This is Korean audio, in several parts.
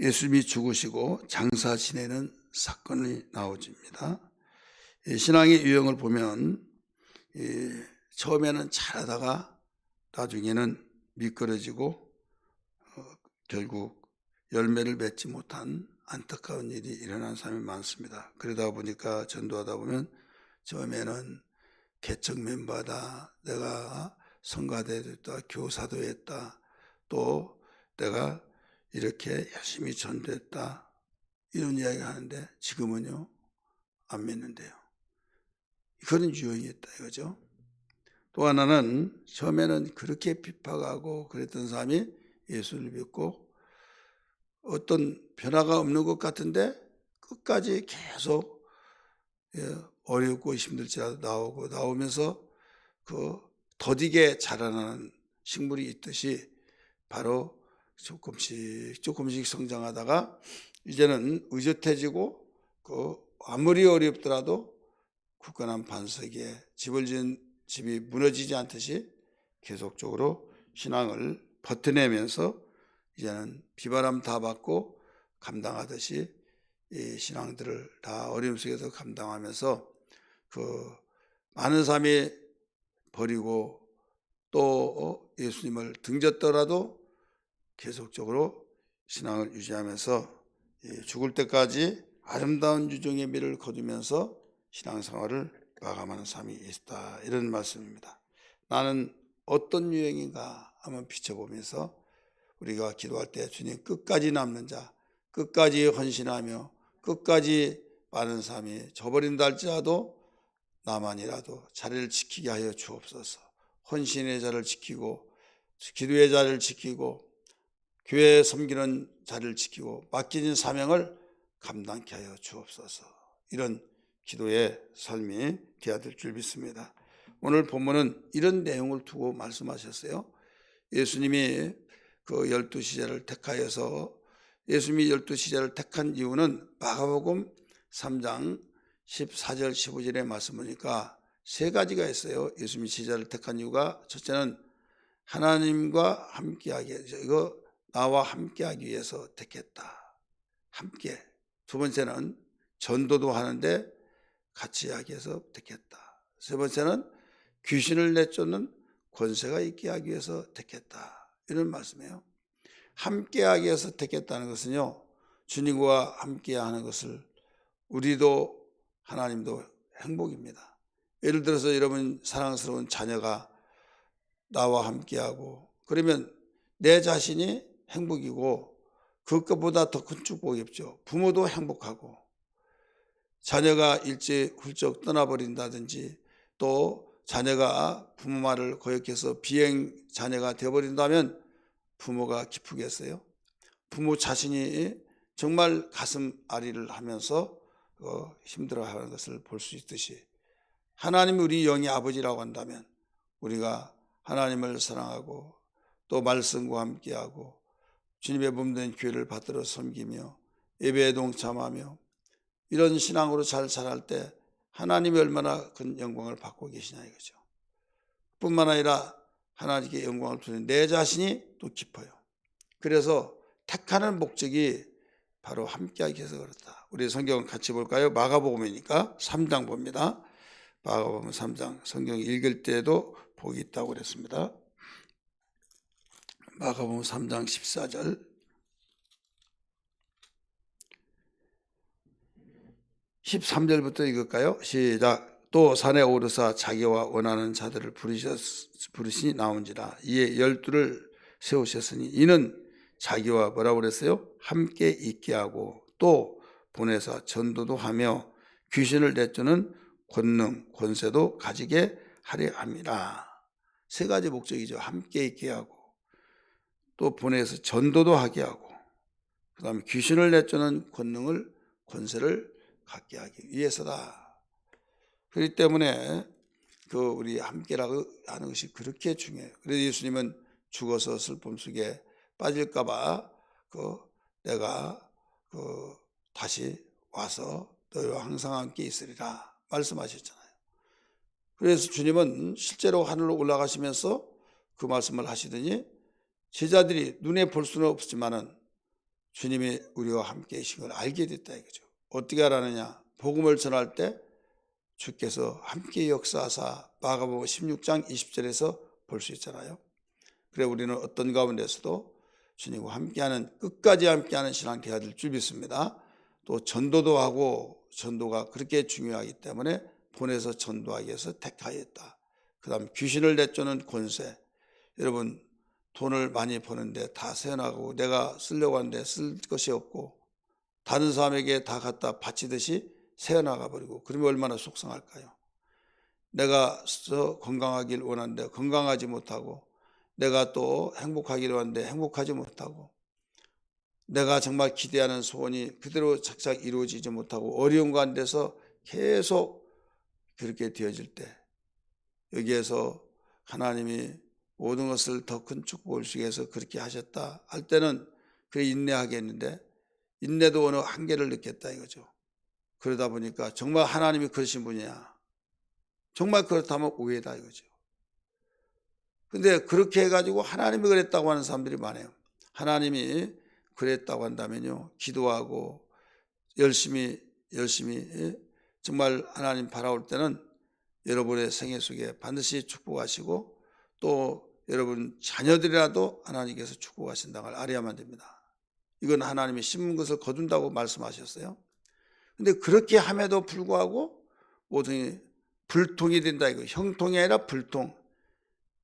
예수님이 죽으시고 장사 지내는 사건이 나오집니다. 이 신앙의 유형을 보면 이 처음에는 잘하다가 나중에는 미끄러지고 어, 결국 열매를 맺지 못한 안타까운 일이 일어난 사람이 많습니다. 그러다 보니까 전도하다 보면 처음에는 개척 멤버다, 내가 성가대도 했다, 교사도 했다, 또 내가 이렇게 열심히 전도했다 이런 이야기 하는데 지금은요 안 믿는데요. 그런 유형이 있다 이거죠. 또 하나는 처음에는 그렇게 핍박하고 그랬던 사람이 예수를 믿고 어떤 변화가 없는 것 같은데 끝까지 계속 예, 어렵고 힘들지라도 나오고 나오면서 그 더디게 자라나는 식물이 있듯이 바로 조금씩 조금씩 성장하다가 이제는 의젓해지고 그 아무리 어렵더라도 굳건한 반석에 집을 지은 집이 무너지지 않듯이 계속적으로 신앙을 버텨내면서 이제는 비바람 다 받고 감당하듯이 이 신앙들을 다 어려움 속에서 감당하면서 그 많은 사람이 버리고 또 예수님을 등졌더라도 계속적으로 신앙을 유지하면서 죽을 때까지 아름다운 유종의 미를 거두면서 신앙생활을 마감하는 삶이 있다 이런 말씀입니다. 나는 어떤 유형인가 한번 비춰보면서 우리가 기도할 때 주님 끝까지 남는 자, 끝까지 헌신하며 끝까지 많은 삶이 저버린다 할지라도 나만이라도 자리를 지키게 하여 주옵소서. 헌신의 자를 지키고 기도의 자를 지키고 교회 섬기는 자를 지키고 맡겨진 사명을 감당케 하여 주옵소서. 이런 기도의 삶이 되어야 될 줄 믿습니다. 오늘 본문은 이런 내용을 두고 말씀하셨어요. 예수님이 그 열두 시제를 택하여서 예수님이 열두 시제를 택한 이유는 마가복음 3장 14절 15절의 말씀 보니까 세 가지가 있어요. 예수님이 시제를 택한 이유가 첫째는 하나님과 함께하기 이거 나와 함께하기 위해서 택했다. 함께. 두 번째는 전도도 하는데 같이 하기 위해서 택했다. 세 번째는 귀신을 내쫓는 권세가 있게 하기 위해서 택했다. 이런 말씀이에요. 함께하기 위해서 택했다는 것은요, 주님과 함께하는 것을 우리도 하나님도 행복입니다. 예를 들어서 여러분 사랑스러운 자녀가 나와 함께하고 그러면 내 자신이 행복이고 그것보다 더 큰 축복이 없죠. 부모도 행복하고 자녀가 일찍 훌쩍 떠나버린다든지 또 자녀가 부모 말을 거역해서 비행 자녀가 되어버린다면 부모가 기쁘겠어요? 부모 자신이 정말 가슴 아리를 하면서 어, 힘들어하는 것을 볼 수 있듯이 하나님이 우리 영의 아버지라고 한다면 우리가 하나님을 사랑하고 또 말씀과 함께하고 주님의 몸된 교회를 받들어 섬기며 예배에 동참하며 이런 신앙으로 잘 자랄 때 하나님이 얼마나 큰 영광을 받고 계시냐 이거죠. 뿐만 아니라 하나님께 영광을 주는 내 자신이 또 깊어요. 그래서 택하는 목적이 바로 함께하기 위해서 그렇다. 우리 성경 같이 볼까요? 마가복음이니까 3장 봅니다. 마가복음 3장 성경 읽을 때도 복이 있다고 그랬습니다. 마가복음 3장 14절. (13절부터) 읽을까요? 시작. 또 산에 오르사 자기와 원하는 자들을 부르셨, 부르시니 나온지라. 이에 열두를 세우셨으니 이는 자기와 뭐라고 그랬어요? 함께 있게 하고 또 보내사 전도도 하며 귀신을 내쫓는 권능 권세도 가지게 하려 함이라 세 가지 목적이죠. 함께 있게 하고 또 보내서 전도도 하게 하고 그 다음에 귀신을 내쫓는 권능을 권세를 갖게 하기 위해서다 그렇기 때문에 그 우리 함께라고 하는 것이 그렇게 중요해요. 그래서 예수님은 죽어서 슬픔 속에 빠질까봐 그 내가 그 다시 와서 너희와 항상 함께 있으리라 말씀하셨잖아요. 그래서 주님은 실제로 하늘로 올라가시면서 그 말씀을 하시더니 제자들이 눈에 볼 수는 없지만은 주님이 우리와 함께 계신 걸 알게 됐다 이거죠. 어떻게 알았느냐? 복음을 전할 때 주께서 함께 역사하사 마가복음 16장 20절에서 볼 수 있잖아요. 그래 우리는 어떤 가운데서도 주님과 함께하는 끝까지 함께하는 신앙 되어야 될줄 믿습니다. 또 전도도 하고 전도가 그렇게 중요하기 때문에 보내서 전도하기 위해서 택하였다. 그 다음 귀신을 내쫓는 권세. 여러분 돈을 많이 버는데 다 세어나가고 내가 쓰려고 하는데 쓸 것이 없고 다른 사람에게 다 갖다 바치듯이 새어나가 버리고 그러면 얼마나 속상할까요? 내가 서 건강하길 원하는데 건강하지 못하고 내가 또 행복하기를 원하는데 행복하지 못하고 내가 정말 기대하는 소원이 그대로 착착 이루어지지 못하고 어려운 가운데서 계속 그렇게 되어질 때 여기에서 하나님이 모든 것을 더 큰 축복을 주기 위해서 그렇게 하셨다 할 때는 그래 인내하겠는데 인내도 어느 한계를 느꼈다 이거죠. 그러다 보니까 정말 하나님이 그러신 분이야. 정말 그렇다면 오해다 이거죠. 근데 그렇게 해가지고 하나님이 그랬다고 하는 사람들이 많아요. 하나님이 그랬다고 한다면요. 기도하고 열심히, 열심히, 예? 정말 하나님 바라올 때는 여러분의 생애 속에 반드시 축복하시고 또 여러분 자녀들이라도 하나님께서 축복하신다는 걸 알아야만 됩니다. 이건 하나님이 심은 것을 거둔다고 말씀하셨어요. 근데 그렇게 함에도 불구하고 모든 불통이 된다 이거 형통이 아니라 불통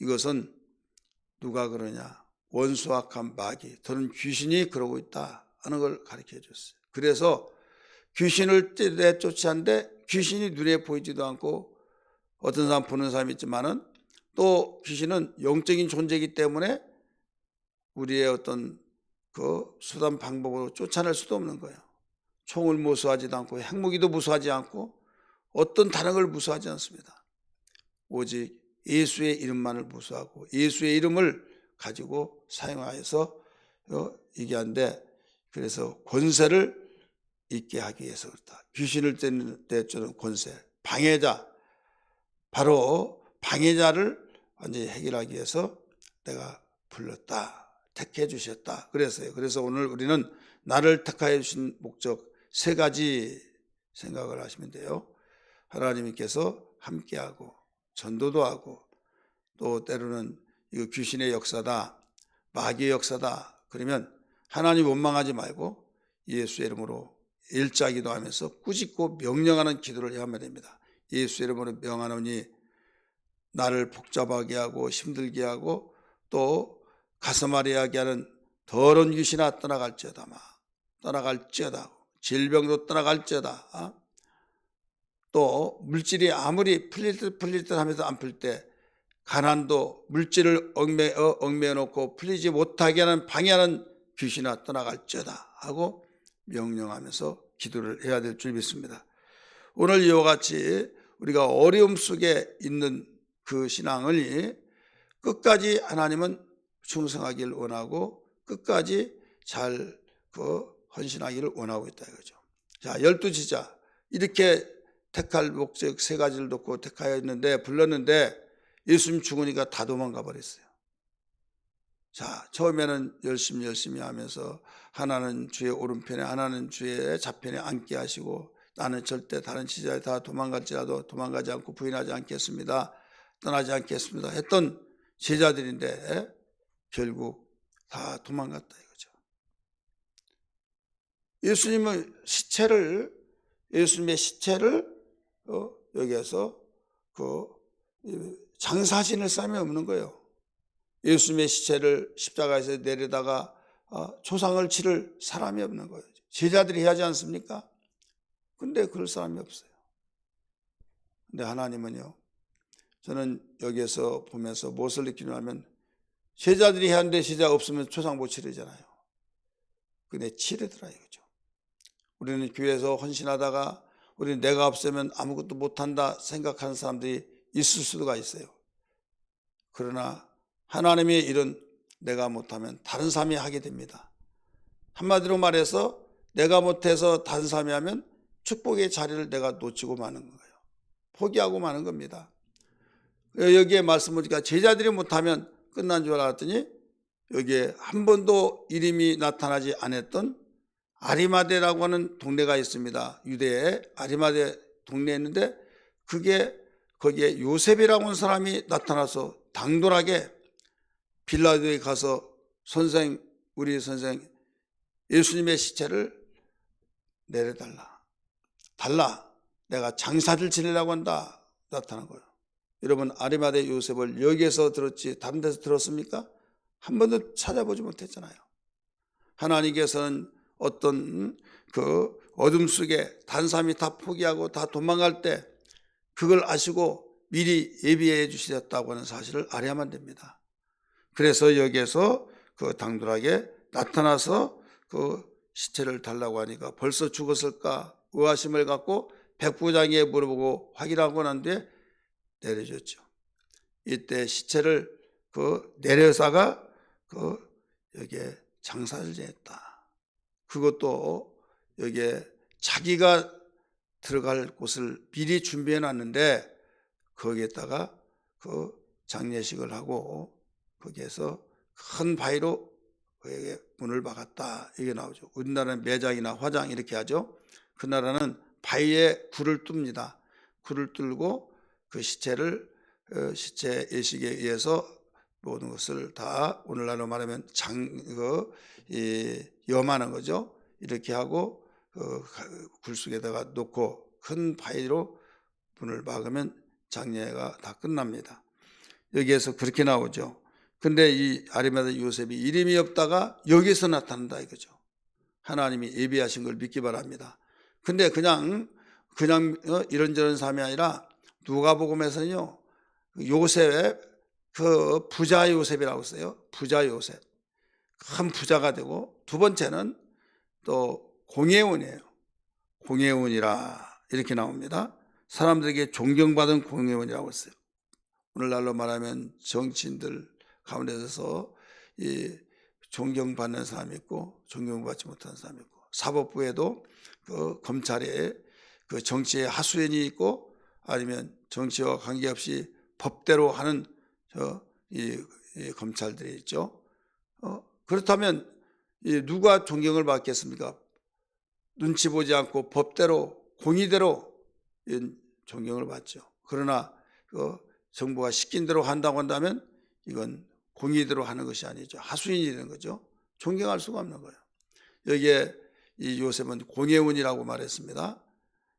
이것은 누가 그러냐 원수악한 마귀 저는 귀신이 그러고 있다 하는 걸 가르쳐 줬어요. 그래서 귀신을 내쫓았는데 귀신이 눈에 보이지도 않고 어떤 사람 보는 사람이 있지만은 또 귀신은 영적인 존재이기 때문에 우리의 어떤 그 수단 방법으로 쫓아낼 수도 없는 거예요. 총을 무수하지도 않고 핵무기도 무수하지 않고 어떤 다른 걸 무수하지 않습니다. 오직 예수의 이름만을 무수하고 예수의 이름을 가지고 사용하여서 어, 이게 한데 그래서 권세를 있게 하기 위해서 그렇다. 귀신을 떼주는 권세, 방해자 바로 방해자를 완전히 해결하기 위해서 내가 불렀다. 택해 주셨다. 그래서요. 그래서 오늘 우리는 나를 택하여 주신 목적 세 가지 생각을 하시면 돼요. 하나님께서 함께하고 전도도 하고 또 때로는 이거 귀신의 역사다, 마귀의 역사다. 그러면 하나님 원망하지 말고 예수의 이름으로 일자 기도 하면서 꾸짖고 명령하는 기도를 해야 됩니다. 예수의 이름으로 명하노니 나를 복잡하게 하고 힘들게 하고 또 가슴 아리하게 하는 더러운 귀신아 떠나갈지어다 마 떠나갈지어다 질병도 떠나갈지어다 어? 또 물질이 아무리 풀릴 듯 풀릴 듯 하면서 안 풀 때 가난도 물질을 얽매, 어, 얽매여 놓고 풀리지 못하게 하는 방해하는 귀신아 떠나갈지어다 하고 명령하면서 기도를 해야 될 줄 믿습니다. 오늘 이와 같이 우리가 어려움 속에 있는 그 신앙을 끝까지 하나님은 충성하기를 원하고 끝까지 잘 그 헌신하기를 원하고 있다 이거죠. 자, 열두 지자 이렇게 택할 목적 세 가지를 놓고 택하였는데 불렀는데 예수님 죽으니까 다 도망가 버렸어요. 자, 처음에는 열심히 열심히 하면서 하나는 주의 오른편에 하나는 주의 좌편에 앉게 하시고 나는 절대 다른 지자에 다 도망갈지라도 도망가지 않고 부인하지 않겠습니다. 떠나지 않겠습니다. 했던 제자들인데 결국 다 도망갔다 이거죠. 예수님의 시체를 예수님의 시체를 어, 여기에서 그 장사진을 쌈이 없는 거예요. 예수님의 시체를 십자가에서 내려다가 어, 초상을 치를 사람이 없는 거예요. 제자들이 하지 않습니까? 근데 그럴 사람이 없어요. 근데 하나님은요, 저는 여기에서 보면서 무엇을 느끼냐면, 제자들이 하는데 제자 없으면 초상 못 치르잖아요. 근데 치르더라 이거죠. 우리는 교회에서 헌신하다가 우리는 내가 없으면 아무것도 못한다 생각하는 사람들이 있을 수가 있어요. 그러나 하나님의 일은 내가 못하면 다른 사람이 하게 됩니다. 한마디로 말해서 내가 못해서 다른 사람이 하면 축복의 자리를 내가 놓치고 마는 거예요. 포기하고 마는 겁니다. 여기에 말씀 보니까 제자들이 못하면 끝난 줄 알았더니 여기에 한 번도 이름이 나타나지 않았던 아리마데라고 하는 동네가 있습니다. 유대에 아리마데 동네에 있는데 그게 거기에 요셉이라고 하는 사람이 나타나서 당돌하게 빌라도에 가서 선생 우리 선생 예수님의 시체를 내려달라. 달라. 내가 장사를 지내려고 한다. 나타난 거예요. 여러분 아리마데 요셉을 여기에서 들었지 다른 데서 들었습니까? 한 번도 찾아보지 못했잖아요. 하나님께서는 어떤 그 어둠 속에 단삼이 다 포기하고 다 도망갈 때 그걸 아시고 미리 예비해 주셨다고 하는 사실을 알아야만 됩니다. 그래서 여기에서 그 당돌하게 나타나서 그 시체를 달라고 하니까 벌써 죽었을까 의아심을 갖고 백부장에게 물어보고 확인하고 난 뒤에 내려줬죠. 이때 시체를 그 내려사가 그 여기에 장사를 지냈다. 그것도 여기에 자기가 들어갈 곳을 미리 준비해 놨는데 거기에다가 그 장례식을 하고 거기에서 큰 바위로 그에게 문을 박았다. 이게 나오죠. 우리나라는 매장이나 화장 이렇게 하죠. 그 나라는 바위에 굴을 뚫습니다. 굴을 뚫고 그 시체를 어, 시체 예식에 의해서 모든 것을 다 오늘날로 말하면 장그 염하는 거죠. 이렇게 하고 그 굴 속에다가 놓고 큰 바위로 문을 막으면 장례가 다 끝납니다. 여기에서 그렇게 나오죠. 근데 이 아리마다 요셉이 이름이 없다가 여기서 나타난다 이거죠. 하나님이 예비하신 걸 믿기 바랍니다. 근데 그냥 그냥 어, 이런저런 삶이 아니라 누가복음에서는요 요셉 그 부자 요셉이라고 써요. 부자 요셉 큰 부자가 되고 두 번째는 또 공예원이에요. 공예원이라 이렇게 나옵니다. 사람들에게 존경받은 공예원이라고 써요. 오늘날로 말하면 정치인들 가운데서 이 존경받는 사람이 있고 존경받지 못하는 사람이 있고 사법부에도 그 검찰에 그 정치의 하수인이 있고 아니면 정치와 관계없이 법대로 하는 저이 이 검찰들이 있죠. 어, 그렇다면 이 누가 존경을 받겠습니까? 눈치 보지 않고 법대로 공의대로 이 존경을 받죠. 그러나 그 정부가 시킨 대로 한다고 한다면 이건 공의대로 하는 것이 아니죠. 하수인이 되는 거죠. 존경할 수가 없는 거예요. 여기에 이 요셉은 공예원이라고 말했습니다.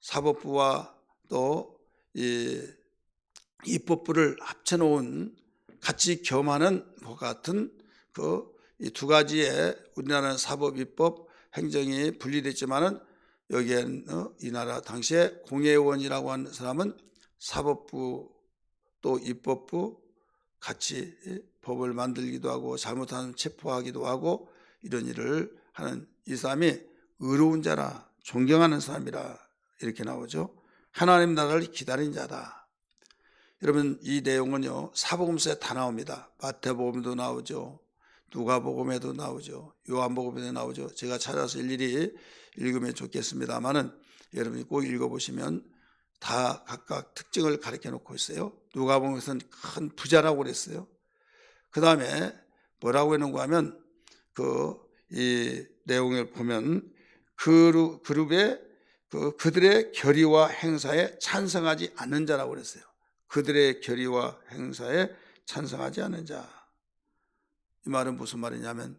사법부와 또 이 입법부를 합쳐놓은 같이 겸하는 것 같은 그 이 두 가지의 우리나라는 사법, 입법, 행정이 분리됐지만은 여기에는 어, 이 나라 당시에 공예원이라고 하는 사람은 사법부 또 입법부 같이 법을 만들기도 하고 잘못하면 체포하기도 하고 이런 일을 하는 이 사람이 의로운 자라 존경하는 사람이라 이렇게 나오죠. 하나님 나라를 기다린 자다. 여러분 이 내용은요 사복음서에 다 나옵니다. 마태복음도 나오죠. 누가복음에도 나오죠. 요한복음에도 나오죠. 제가 찾아서 일일이 읽으면 좋겠습니다만은 여러분이 꼭 읽어보시면 다 각각 특징을 가르쳐 놓고 있어요. 누가복음에서는 큰 부자라고 그랬어요. 그 다음에 뭐라고 해놓은가 하면 그 이 내용을 보면 그룹, 그룹의 그 그들의 결의와 행사에 찬성하지 않는 자라고 그랬어요. 그들의 결의와 행사에 찬성하지 않는 자. 이 말은 무슨 말이냐면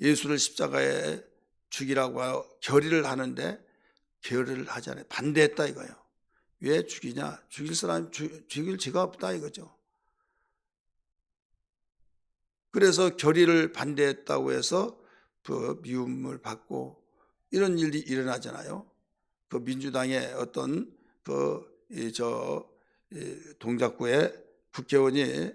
예수를 십자가에 죽이라고 결의를 하는데 결의를 하지 않아요. 반대했다 이거예요. 왜 죽이냐? 죽일 사람 죽일 죄가 없다 이거죠. 그래서 결의를 반대했다고 해서 그 미움을 받고 이런 일이 일어나잖아요. 그 민주당의 어떤 그저 동작구의 국회의원이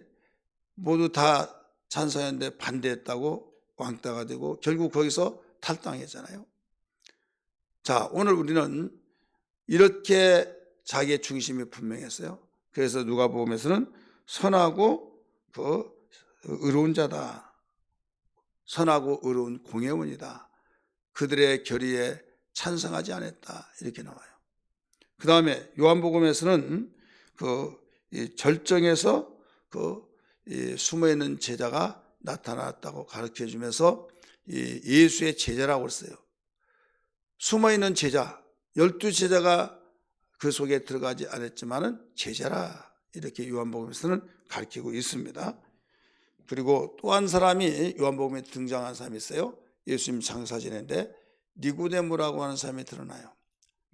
모두 다 찬성했는데 반대했다고 왕따가 되고 결국 거기서 탈당했잖아요. 자, 오늘 우리는 이렇게 자기의 중심이 분명했어요. 그래서 누가 보면서는 선하고 그 의로운 자다. 선하고 의로운 공예원이다. 그들의 결의에 찬성하지 않았다. 이렇게 나와요. 그 다음에 요한복음에서는 그 절정에서 그 숨어 있는 제자가 나타났다고 가르쳐 주면서 예수의 제자라고 했어요. 숨어 있는 제자, 열두 제자가 그 속에 들어가지 않았지만은 제자라 이렇게 요한복음에서는 가르치고 있습니다. 그리고 또 한 사람이 요한복음에 등장한 사람이 있어요. 예수님 장사 지내는데 니고데모라고 하는 사람이 드러나요.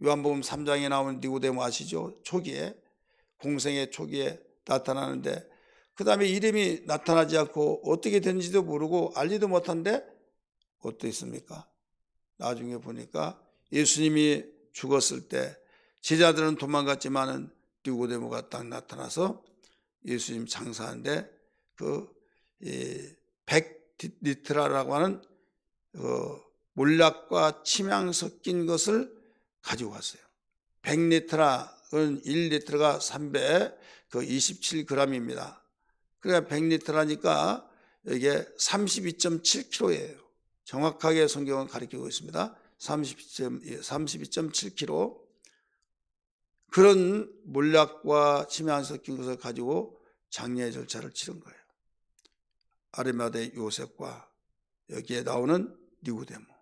요한복음 3장에 나오는 니고데모 아시죠? 초기에 공생의 초기에 나타나는데 그 다음에 이름이 나타나지 않고 어떻게 된지도 모르고 알지도 못한데 어떻습니까? 나중에 보니까 예수님이 죽었을 때 제자들은 도망갔지만은 니고데모가 딱 나타나서 예수님 장사하는데 그 백리트라라고 하는 그 몰락과 침향 섞인 것을 가지고 왔어요. 100리트라는 1리트가 300, 그 27g입니다. 그러니까 100리트라니까 이게 32.7kg예요. 정확하게 성경은 가리키고 있습니다. 32.7kg. 그런 몰락과 침향 섞인 것을 가지고 장례 절차를 치른 거예요. 아리마대 요셉과 여기에 나오는 니고데모.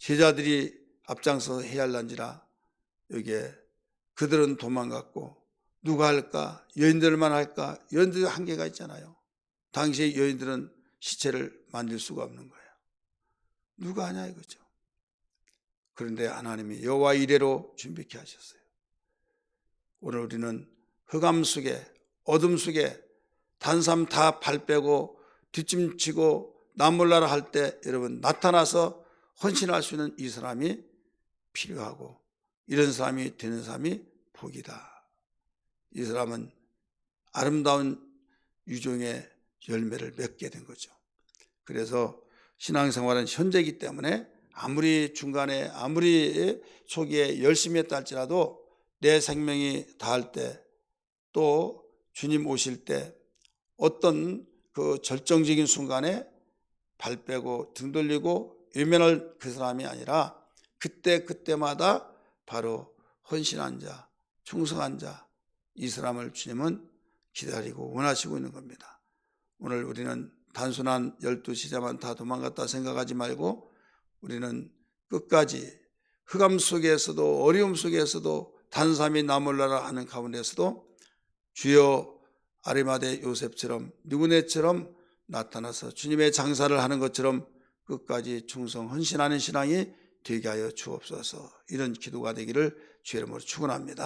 제자들이 앞장서서 해야 할란지라 여기에 그들은 도망갔고 누가 할까? 여인들만 할까? 여인들 한계가 있잖아요. 당시에 여인들은 시체를 만질 수가 없는 거예요. 누가 하냐 이거죠. 그런데 하나님이 여호와 이래로 준비케 하셨어요. 오늘 우리는 흑암 속에 어둠 속에 단삼 다 발 빼고 뒷짐치고 남몰라라 할 때 여러분 나타나서 헌신할 수 있는 이 사람이 필요하고 이런 사람이 되는 사람이 복이다. 이 사람은 아름다운 유종의 열매를 맺게 된 거죠. 그래서 신앙생활은 현재이기 때문에 아무리 중간에 아무리 초기에 열심히 했다 할지라도 내 생명이 다할 때 또 주님 오실 때 어떤 그 절정적인 순간에 발 빼고 등 돌리고 외면할 그 사람이 아니라 그때 그때마다 바로 헌신한 자, 충성한 자, 이 사람을 주님은 기다리고 원하시고 있는 겁니다. 오늘 우리는 단순한 열두 시자만 다 도망갔다 생각하지 말고 우리는 끝까지 흑암 속에서도 어려움 속에서도 단삼이 나몰라라 하는 가운데서도 주여 아리마대 요셉처럼 누구네처럼 나타나서 주님의 장사를 하는 것처럼 끝까지 충성 헌신하는 신앙이 되게 하여 주옵소서 이런 기도가 되기를 주의 이름으로 축원합니다.